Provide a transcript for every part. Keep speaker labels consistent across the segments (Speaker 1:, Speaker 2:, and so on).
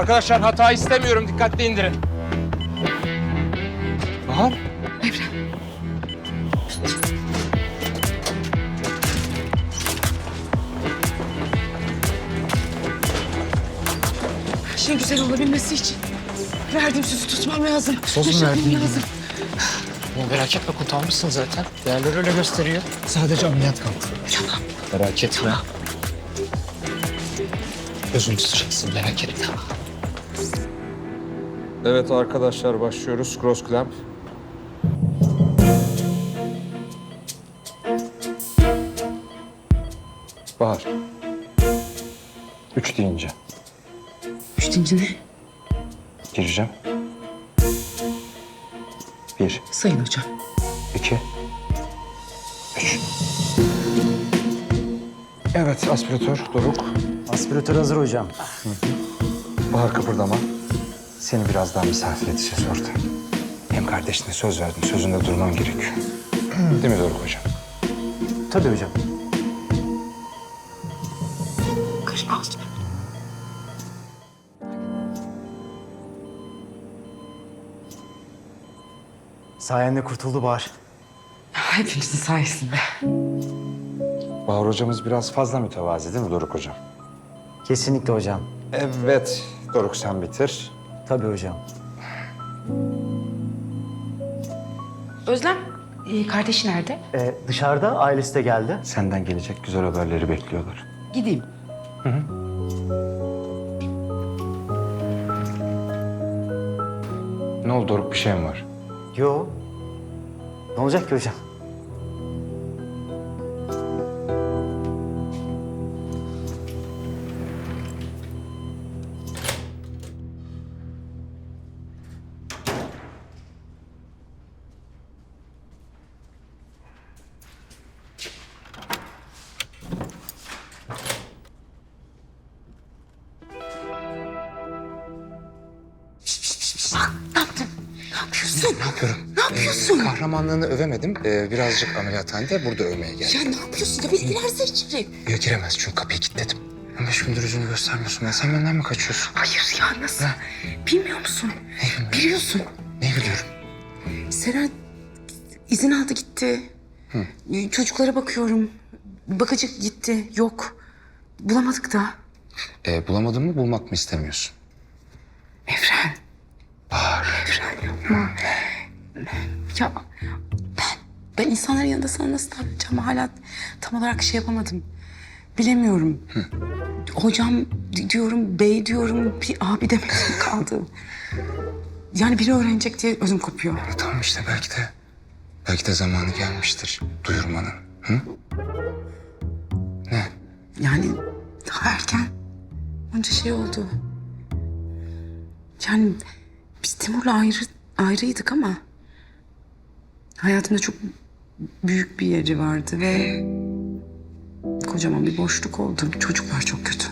Speaker 1: Arkadaşlar hata istemiyorum. Dikkatli indirin. Bahar.
Speaker 2: Her şeyin güzel olabilmesi için verdiğim sözü tutmam lazım.
Speaker 1: Söz mü verdin?
Speaker 2: lazım.
Speaker 1: Merak etme kurtarmışsın zaten. Değerleri öyle gösteriyor. Sadece ameliyat kaldı.
Speaker 2: Tamam.
Speaker 1: Merak etme. Gözünü tutacaksın merak etme. Evet arkadaşlar başlıyoruz. Cross clamp. Bahar. Üç deyince
Speaker 2: Üçüncü ne?
Speaker 1: gireceğim. Bir,
Speaker 2: Sayın hocam.
Speaker 1: iki, üç. Evet aspiratör Doruk.
Speaker 3: Aspiratör hazır hocam.
Speaker 1: Bahar kıpırdama. Seni biraz daha misafir edeceğiz orada. Hem kardeşine söz verdin, sözünde durman gerekiyor. Değil mi Doruk hocam?
Speaker 3: Tabii hocam.
Speaker 2: Karışma hocam.
Speaker 3: Sayende kurtuldu Bahar.
Speaker 2: Hepinizin sayesinde.
Speaker 1: Bahar hocamız biraz fazla mütevazi değil mi Doruk hocam?
Speaker 3: Kesinlikle hocam.
Speaker 1: Evet, Doruk sen bitir.
Speaker 3: Tabii hocam.
Speaker 4: Özlem, e, kardeşi nerede?
Speaker 3: Ee, dışarıda ailesi de geldi.
Speaker 1: Senden gelecek güzel haberleri bekliyorlar.
Speaker 4: Gideyim.
Speaker 1: Ne oldu Doruk bir şey mi var?
Speaker 3: Yo. Ne olacak ki hocam?
Speaker 1: Yapıyorum? Ne yapıyorsun? kahramanlığını övemedim. Ee, birazcık ameliyathanede burada övmeye geldim.
Speaker 2: Ya ne yapıyorsun? Ya bir girerse içeri.
Speaker 1: Ya giremez çünkü kapıyı kilitledim. 15 gündür yüzünü göstermiyorsun. Ya sen benden mi kaçıyorsun?
Speaker 2: Hayır ya nasıl? Bilmiyor musun? Biliyorsun.
Speaker 1: Ne biliyorum?
Speaker 2: Seren izin aldı gitti. Çocuklara bakıyorum. Bakıcı gitti. Yok. Bulamadık da.
Speaker 1: Ee, bulamadın mı bulmak mı istemiyorsun?
Speaker 2: Evren.
Speaker 1: Bahar.
Speaker 2: Ya ben, ben insanların yanında sana nasıl davranacağımı hala tam olarak şey yapamadım. Bilemiyorum. Hocam di- diyorum, bey diyorum, bir abi demek kaldı? Yani biri öğrenecek diye özüm kopuyor.
Speaker 1: Tamam işte belki de belki de zamanı gelmiştir duyurmanın. Hı? Ne?
Speaker 2: Yani daha erken. Onca şey oldu. Yani biz Timur'la ayrı, ayrıydık ama... ...hayatımda çok büyük bir yeri vardı ve... ...kocaman bir boşluk oldu. Çocuklar çok kötü.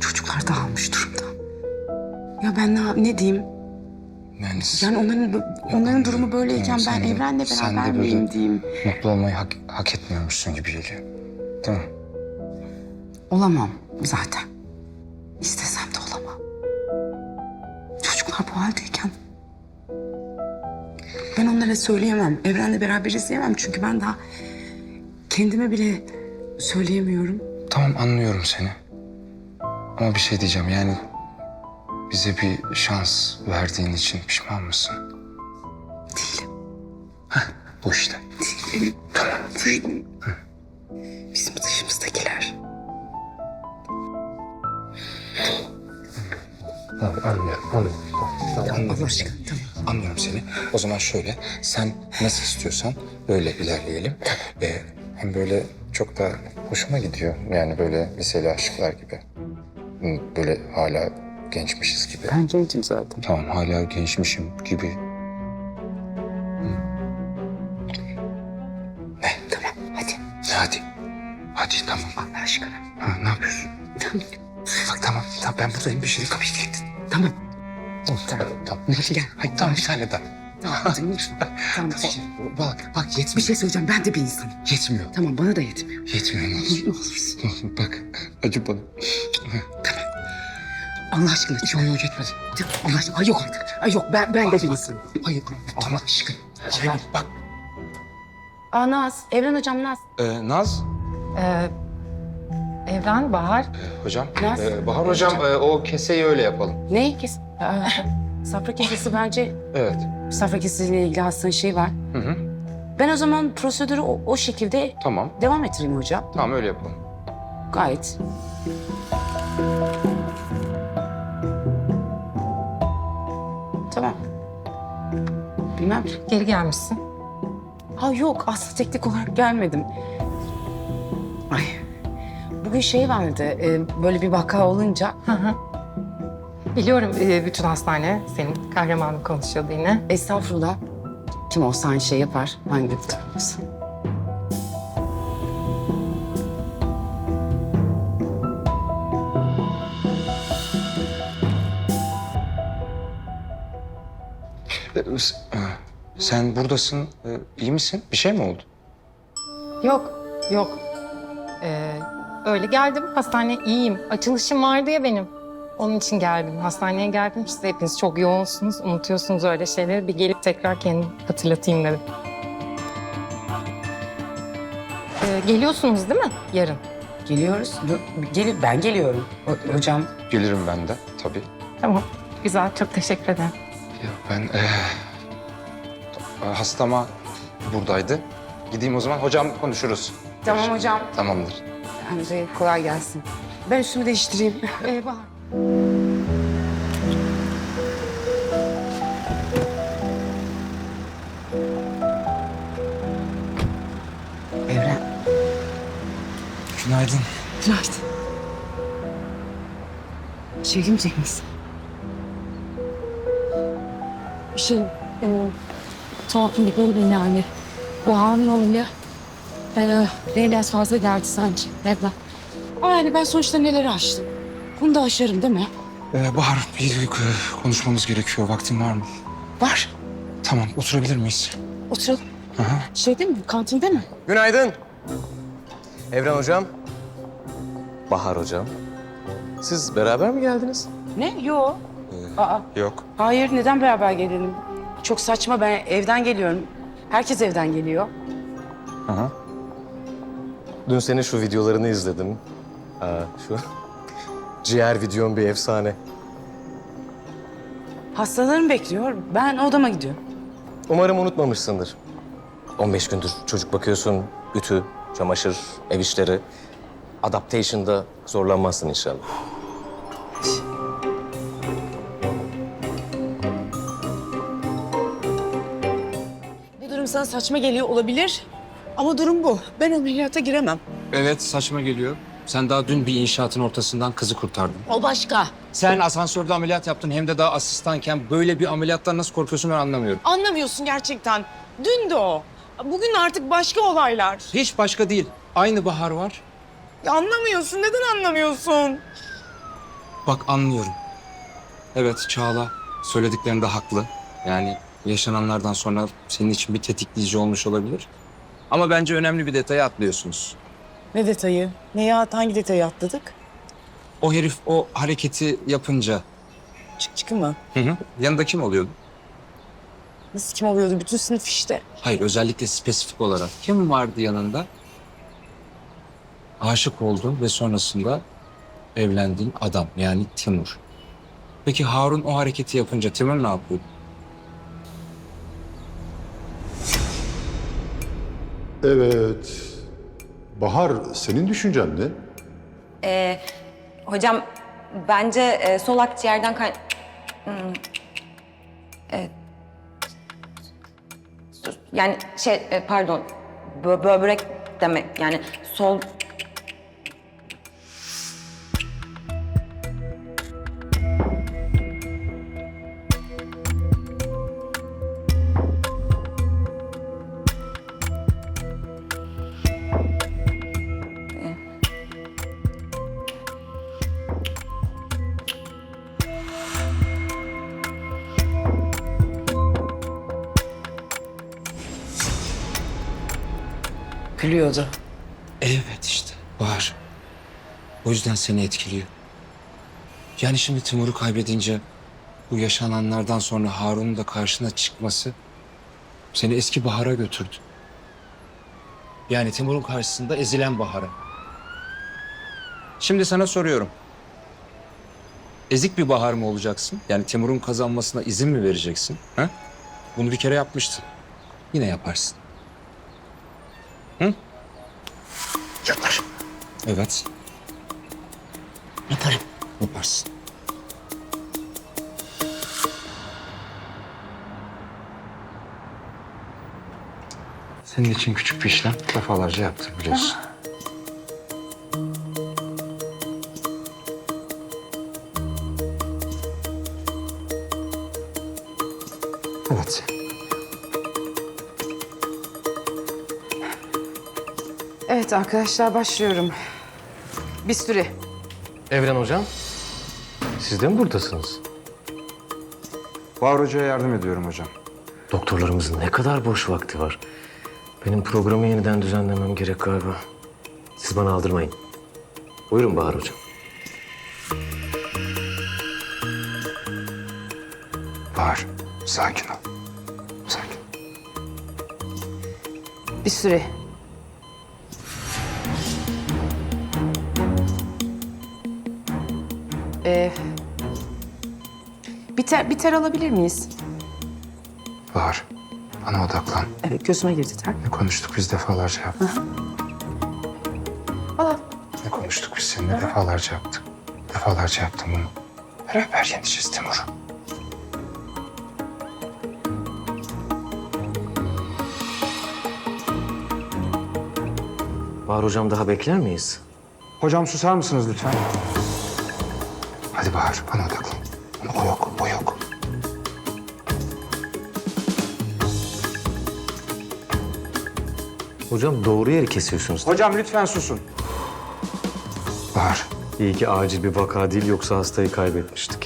Speaker 2: Çocuklar dağılmış durumda. Ya ben ne, ne diyeyim?
Speaker 1: Yani,
Speaker 2: Yani onların onların durumu böyleyken ben
Speaker 1: de-
Speaker 2: Evren'le beraber miyim diyeyim?
Speaker 1: mutlu olmayı hak, hak etmiyormuşsun gibi geliyor. Değil mi?
Speaker 2: Olamam zaten. İstesem de olamam. Çocuklar bu haldeyken... Ben onlara söyleyemem. Evrenle beraberiz diyemem. Çünkü ben daha kendime bile söyleyemiyorum.
Speaker 1: Tamam anlıyorum seni. Ama bir şey diyeceğim yani bize bir şans verdiğin için pişman mısın?
Speaker 2: Değilim.
Speaker 1: Bu işte.
Speaker 2: Değilim. Değilim. Bizim dışımızdakiler.
Speaker 1: Tamam anlıyorum. Anlıyorum. Tamam, anlıyorum.
Speaker 2: Allah aşkına tamam.
Speaker 1: Anlıyorum seni. O zaman şöyle, sen nasıl istiyorsan böyle ilerleyelim. Ee, hem böyle çok da hoşuma gidiyor. Yani böyle liseli aşıklar gibi. Hı, Böyle hala gençmişiz gibi.
Speaker 2: Ben gencim zaten.
Speaker 1: Tamam, hala gençmişim gibi. Hı. Ne?
Speaker 2: Tamam hadi.
Speaker 1: Hadi. Hadi tamam.
Speaker 2: Allah aşkına.
Speaker 1: Ha, ne yapıyorsun? Bak tamam, tamam ben buradayım. Bir şey kapıyı
Speaker 2: tamam. Hadi gel.
Speaker 1: Hayır, tamam bir tane daha.
Speaker 2: Tamam. lütfen. Tamam.
Speaker 1: Tamam. Bak, bak
Speaker 2: Bir
Speaker 1: yetmiyor.
Speaker 2: şey söyleyeceğim. Ben de bir insanım.
Speaker 1: Yetmiyor.
Speaker 2: Tamam bana da yetmiyor.
Speaker 1: Yetmiyor ne olursun.
Speaker 2: Ne olursun.
Speaker 1: Bak acı bana.
Speaker 2: Allah aşkına.
Speaker 1: Yok yok yetmedi.
Speaker 2: Allah aşkına. Ay yok artık. Ay yok ben, ben de değilsin.
Speaker 1: Hayır tamam aşkım. Şey, bak
Speaker 2: Aa Naz. Evren hocam Naz.
Speaker 1: e, Naz
Speaker 5: Ee, Evren, Bahar.
Speaker 1: hocam.
Speaker 2: Naz.
Speaker 1: e, Bahar hocam e, o keseyi öyle yapalım.
Speaker 2: Ne? Kes. Aa, safra kesesi bence
Speaker 1: Evet.
Speaker 2: safra kesesiyle ilgili hastanın şeyi var.
Speaker 1: Hı hı.
Speaker 2: Ben o zaman prosedürü o, o şekilde
Speaker 1: Tamam.
Speaker 2: devam ettireyim hocam.
Speaker 1: Tamam öyle yapalım.
Speaker 2: Gayet. Tamam. Bilmem.
Speaker 5: Geri gelmişsin.
Speaker 2: Ha yok aslında teknik olarak gelmedim. Ay. Bugün şey vardı e, böyle bir vaka olunca
Speaker 5: Hı hı. Biliyorum e, bütün hastane senin kahramanın konuşuyordu yine.
Speaker 2: estağfurullah kim olsa aynı şey yapar. Ben de
Speaker 1: E, e, sen buradasın. E, iyi misin? Bir şey mi oldu?
Speaker 5: Yok, yok. Ee, öyle geldim. Hastane iyiyim. Açılışım vardı ya benim. Onun için geldim. Hastaneye geldim. Siz hepiniz çok yoğunsunuz. Unutuyorsunuz öyle şeyleri. Bir gelip tekrar kendimi hatırlatayım dedim. Ee, geliyorsunuz değil mi yarın?
Speaker 2: Geliyoruz. Gel, ben geliyorum. Ho- hocam
Speaker 1: Gelirim ben de tabii.
Speaker 5: Tamam. Güzel. Çok teşekkür ederim.
Speaker 1: Ya ben e, hastama buradaydı. Gideyim o zaman. Hocam konuşuruz.
Speaker 2: Tamam hocam.
Speaker 1: Tamamdır.
Speaker 2: Hadi kolay gelsin. Ben üstümü değiştireyim.
Speaker 5: Ee, Bahar.
Speaker 2: Evren.
Speaker 1: Günaydın.
Speaker 2: Günaydın. Şey demeyecek misin?
Speaker 6: şey, e, tuhafım bir böyle yani. Bu hamile olunca e, biraz fazla geldi sanki. Evlen.
Speaker 2: Ama yani ben sonuçta neleri aştım. Bunu da aşarım değil mi?
Speaker 1: Ee, Bahar bir konuşmamız gerekiyor. Vaktin var mı?
Speaker 2: Var.
Speaker 1: Tamam oturabilir miyiz?
Speaker 2: Oturalım.
Speaker 1: Aha.
Speaker 2: Şey değil mi? Kantinde mi?
Speaker 7: Günaydın. Evren hocam. Bahar hocam. Siz beraber mi geldiniz?
Speaker 2: Ne? Yo. Aa,
Speaker 1: Yok.
Speaker 2: hayır neden beraber gelelim? Çok saçma ben evden geliyorum. Herkes evden geliyor.
Speaker 1: Aha.
Speaker 7: Dün senin şu videolarını izledim. Aa, şu ciğer videon bir efsane.
Speaker 2: Hastalarım bekliyor. Ben odama gidiyorum.
Speaker 7: Umarım unutmamışsındır. 15 gündür çocuk bakıyorsun, ütü, çamaşır, ev işleri. Adaptation'da zorlanmazsın inşallah.
Speaker 2: Bu durum sana saçma geliyor olabilir. Ama durum bu. Ben ameliyata giremem.
Speaker 1: Evet saçma geliyor. Sen daha dün bir inşaatın ortasından kızı kurtardın.
Speaker 2: O başka.
Speaker 1: Sen asansörde ameliyat yaptın hem de daha asistanken böyle bir ameliyattan nasıl korkuyorsun ben anlamıyorum.
Speaker 8: Anlamıyorsun gerçekten. Dün de o. Bugün artık başka olaylar.
Speaker 1: Hiç başka değil. Aynı Bahar var.
Speaker 8: Ya anlamıyorsun. Neden anlamıyorsun?
Speaker 1: Bak anlıyorum. Evet Çağla söylediklerinde haklı. Yani yaşananlardan sonra senin için bir tetikleyici olmuş olabilir. Ama bence önemli bir detayı atlıyorsunuz.
Speaker 8: Ne detayı? Ne ya? Hangi detayı atladık?
Speaker 1: O herif o hareketi yapınca
Speaker 8: Çık çıkı mı?
Speaker 1: hı hı, yanında kim oluyordu?
Speaker 8: Nasıl kim oluyordu? Bütün sınıf işte.
Speaker 1: Hayır özellikle spesifik olarak kim vardı yanında? Aşık oldun ve sonrasında evlendiğin adam yani Timur. Peki Harun o hareketi yapınca Timur ne yapıyordu?
Speaker 9: Evet. Bahar, senin düşüncen ne?
Speaker 10: Ee, hocam bence e, sol akciğerden kay... Hmm. Evet. Yani şey e, pardon bö- böbrek demek yani sol
Speaker 1: Bahar. O yüzden seni etkiliyor. Yani şimdi Timur'u kaybedince bu yaşananlardan sonra Harun'un da karşına çıkması seni eski Bahar'a götürdü. Yani Timur'un karşısında ezilen Bahar'a. Şimdi sana soruyorum. Ezik bir Bahar mı olacaksın? Yani Timur'un kazanmasına izin mi vereceksin? Ha? Bunu bir kere yapmıştın. Yine yaparsın. Hı? Yapar. Evet. Yaparım. Yaparsın. Senin için küçük bir işlem defalarca yaptım biliyorsun. Evet.
Speaker 11: Arkadaşlar başlıyorum. Bir süre.
Speaker 7: Evren hocam, siz de mi buradasınız?
Speaker 1: Bahar Hoca'ya yardım ediyorum hocam.
Speaker 7: Doktorlarımızın ne kadar boş vakti var. Benim programı yeniden düzenlemem gerek galiba. Siz bana aldırmayın. Buyurun Bahar hocam.
Speaker 1: Bahar, sakin ol. Sakin.
Speaker 11: Bir süre. Ee, biter, biter alabilir miyiz?
Speaker 1: Bahar, bana odaklan.
Speaker 11: Evet gözüme girdi ter.
Speaker 1: Ne konuştuk biz defalarca yaptık.
Speaker 11: Al.
Speaker 1: Ne konuştuk biz seninle defalarca yaptık. Defalarca yaptım bunu. Beraber yeneceğiz Timur'u.
Speaker 7: Bahar hocam daha bekler miyiz?
Speaker 1: Hocam susar mısınız lütfen? Hadi Bahar, bana odaklan. O yok, o yok.
Speaker 7: Hocam doğru yeri kesiyorsunuz.
Speaker 1: Hocam lütfen susun. Bahar,
Speaker 7: İyi ki acil bir vaka değil yoksa hastayı kaybetmiştik.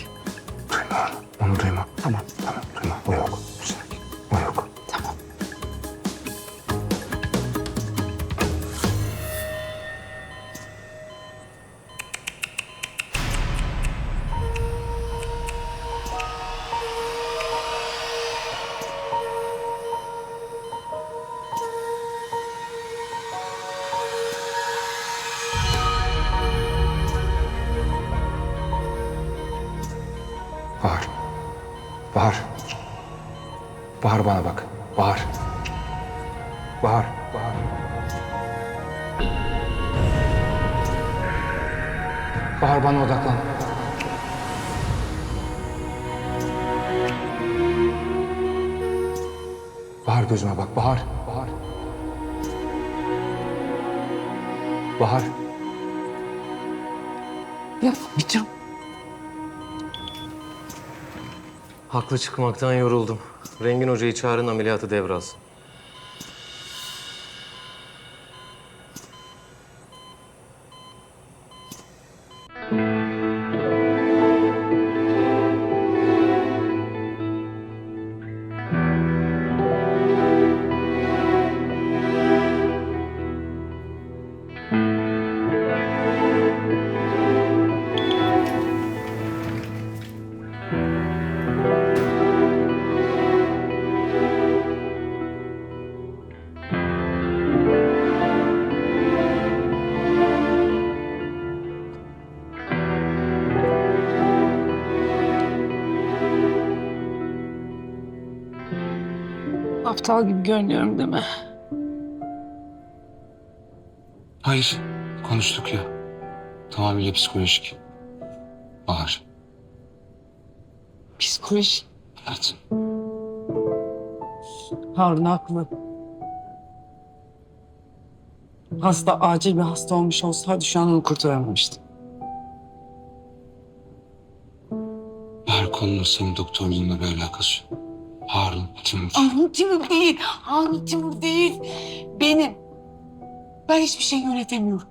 Speaker 1: Bahar. Bahar bana bak. Bahar. Bahar. Bahar. Bahar bana odaklan. Bahar gözüme bak. Bahar. Bahar. Bahar.
Speaker 11: Yapmayacağım.
Speaker 7: Haklı çıkmaktan yoruldum. Rengin hocayı çağırın ameliyatı devralsın.
Speaker 2: Aptal gibi görünüyorum değil mi?
Speaker 1: Hayır. Konuştuk ya. Tamamıyla psikolojik. Bahar.
Speaker 2: Psikoloji.
Speaker 1: Evet.
Speaker 2: Harun haklı. Hasta acil bir hasta olmuş olsaydı şu an onu kurtaramamıştım.
Speaker 1: Her konunun senin doktorluğunla bir alakası yok. Harun, Timur.
Speaker 2: Harun Timur değil. Harun Timur değil. Benim. Ben hiçbir şey yönetemiyorum.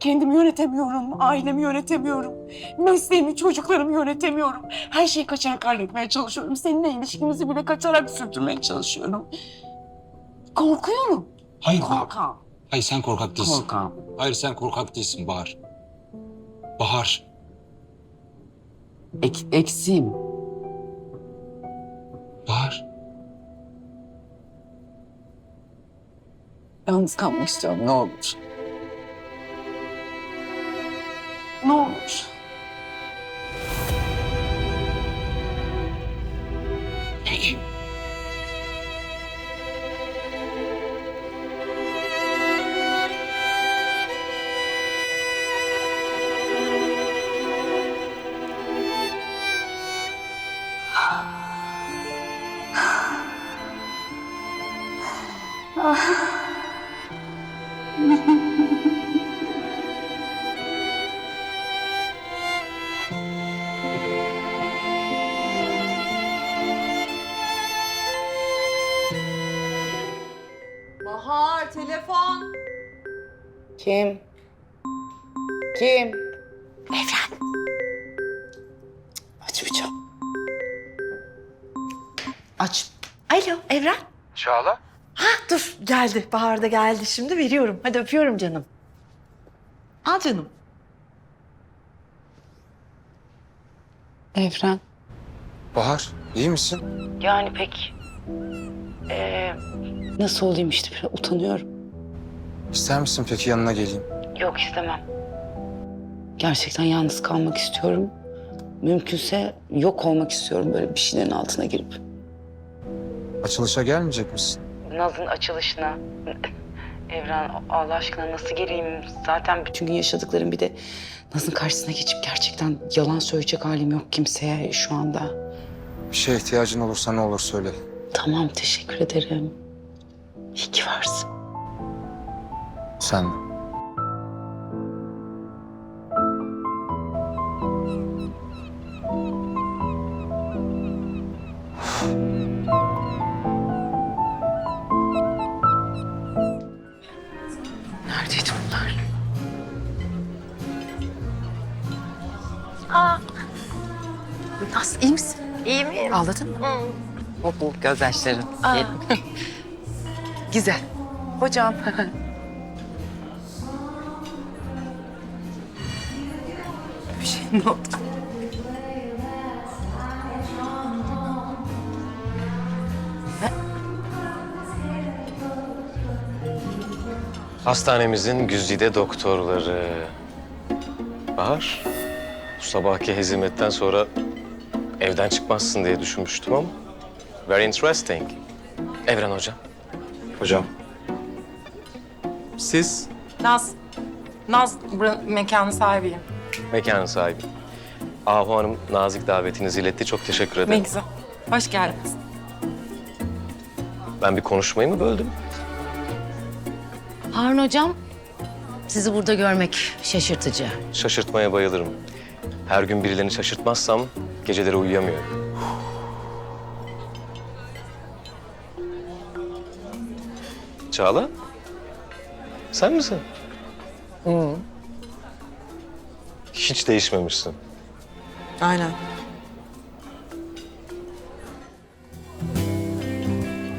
Speaker 2: Kendimi yönetemiyorum, ailemi yönetemiyorum. Mesleğimi, çocuklarımı yönetemiyorum. Her şeyi kaçarak halletmeye çalışıyorum. Seninle ilişkimizi bile kaçarak sürdürmeye çalışıyorum. Korkuyorum.
Speaker 1: Hayır,
Speaker 2: Korkağım.
Speaker 1: hayır sen korkak değilsin.
Speaker 2: Korkağım.
Speaker 1: Hayır sen korkak değilsin Bahar. Bahar.
Speaker 2: Ek, eksiğim.
Speaker 1: Bahar.
Speaker 6: Yalnız kalmak istiyorum ne olur. Ne olur. Mm-hmm. geldi. Bahar da geldi şimdi veriyorum. Hadi öpüyorum canım. Al canım.
Speaker 2: Evren.
Speaker 1: Bahar iyi misin?
Speaker 2: Yani pek... eee, nasıl olayım işte biraz utanıyorum.
Speaker 1: İster misin peki yanına geleyim?
Speaker 2: Yok istemem. Gerçekten yalnız kalmak istiyorum. Mümkünse yok olmak istiyorum böyle bir şeylerin altına girip.
Speaker 1: Açılışa gelmeyecek misin?
Speaker 2: Naz'ın açılışına. Evren Allah aşkına nasıl geleyim? Zaten bütün gün yaşadıklarım bir de Naz'ın karşısına geçip gerçekten yalan söyleyecek halim yok kimseye şu anda.
Speaker 1: Bir şeye ihtiyacın olursa ne olur söyle.
Speaker 2: Tamam teşekkür ederim. İyi ki varsın.
Speaker 1: Sen de.
Speaker 2: Ağladın mı? Bu, bu gözyaşların. Güzel. Hocam. bir şey mi oldu?
Speaker 7: Hastanemizin güzide doktorları. Bahar, bu sabahki hezimetten sonra evden çıkmazsın diye düşünmüştüm ama... Very interesting. Evren Hocam.
Speaker 1: Hocam.
Speaker 7: Siz
Speaker 5: Naz. Naz buranın mekanı sahibiyim.
Speaker 7: mekanın sahibi. Ahu Hanım nazik davetinizi iletti. Çok teşekkür
Speaker 5: Ne
Speaker 7: ederim.
Speaker 5: güzel. Hoş geldiniz.
Speaker 7: Ben bir konuşmayı mı böldüm?
Speaker 12: Harun hocam, sizi burada görmek şaşırtıcı.
Speaker 7: Şaşırtmaya bayılırım. Her gün birilerini şaşırtmazsam geceleri uyuyamıyorum. Çağla? Sen misin? Hı. Hiç değişmemişsin.
Speaker 8: Aynen.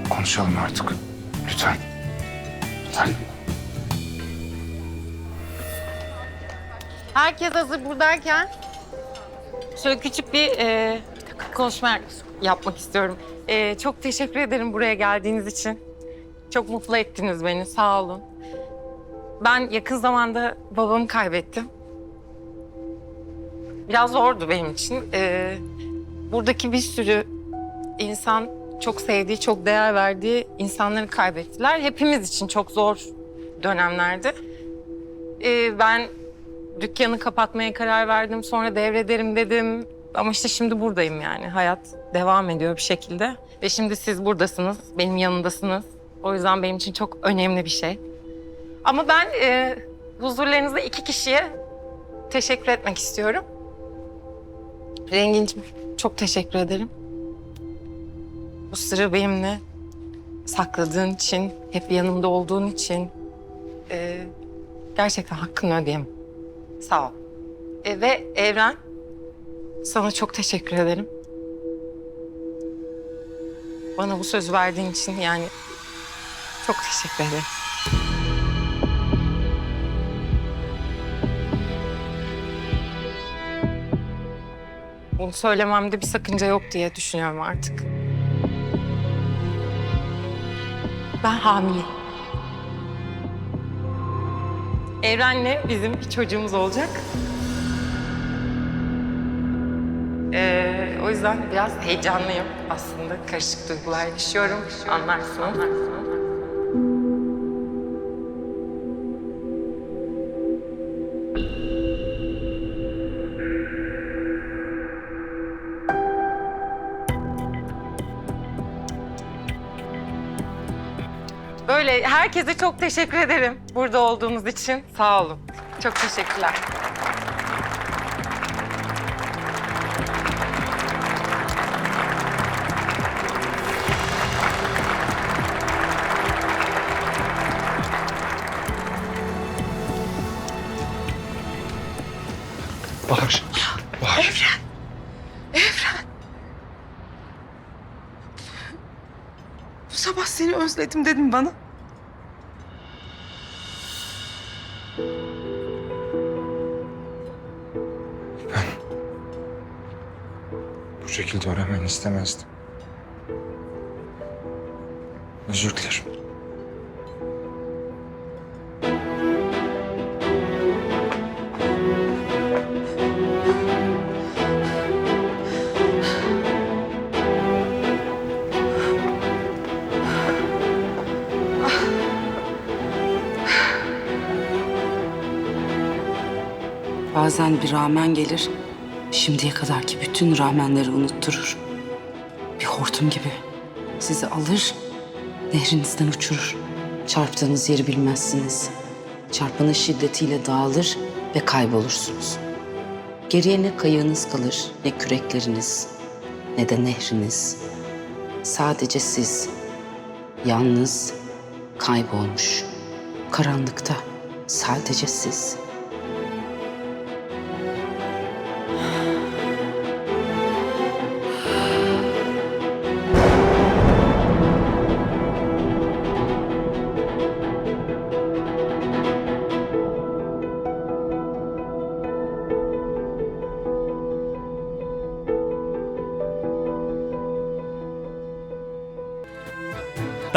Speaker 1: Konuşalım artık. Lütfen. Lütfen.
Speaker 5: Herkes hazır buradayken şöyle küçük bir e, konuşma yapmak istiyorum. E, çok teşekkür ederim buraya geldiğiniz için. Çok mutlu ettiniz beni, sağ olun. Ben yakın zamanda babamı kaybettim. Biraz zordu benim için. E, buradaki bir sürü insan çok sevdiği, çok değer verdiği insanları kaybettiler. Hepimiz için çok zor dönemlerdi. E, ben dükkanı kapatmaya karar verdim. Sonra devrederim dedim. Ama işte şimdi buradayım yani. Hayat devam ediyor bir şekilde. Ve şimdi siz buradasınız, benim yanındasınız. O yüzden benim için çok önemli bir şey. Ama ben e, huzurlarınızda iki kişiye teşekkür etmek istiyorum. Renginciğim çok teşekkür ederim. Bu sırrı benimle sakladığın için, hep yanımda olduğun için e, gerçekten hakkını ödeyemem. Sağ ol. E, ve Evren, sana çok teşekkür ederim. Bana bu söz verdiğin için yani çok teşekkür ederim. Bunu söylememde bir sakınca yok diye düşünüyorum artık. Ben hamileyim. Evren'le bizim bir çocuğumuz olacak. Ee, o yüzden biraz heyecanlıyım aslında. Karışık duygular yaşıyorum. Anlarsın. Böyle herkese çok teşekkür ederim burada olduğunuz için. Sağ olun. Çok teşekkürler.
Speaker 1: Bahar. Bahar.
Speaker 2: Bu sabah seni özledim dedim bana.
Speaker 1: Bu şekilde öğrenmeni istemezdim. Özür dilerim.
Speaker 2: Bazen bir rağmen gelir, şimdiye kadarki bütün rağmenleri unutturur. Bir hortum gibi sizi alır, nehrinizden uçurur. Çarptığınız yeri bilmezsiniz. Çarpmanın şiddetiyle dağılır ve kaybolursunuz. Geriye ne kayığınız kalır, ne kürekleriniz, ne de nehriniz. Sadece siz, yalnız, kaybolmuş, karanlıkta sadece siz.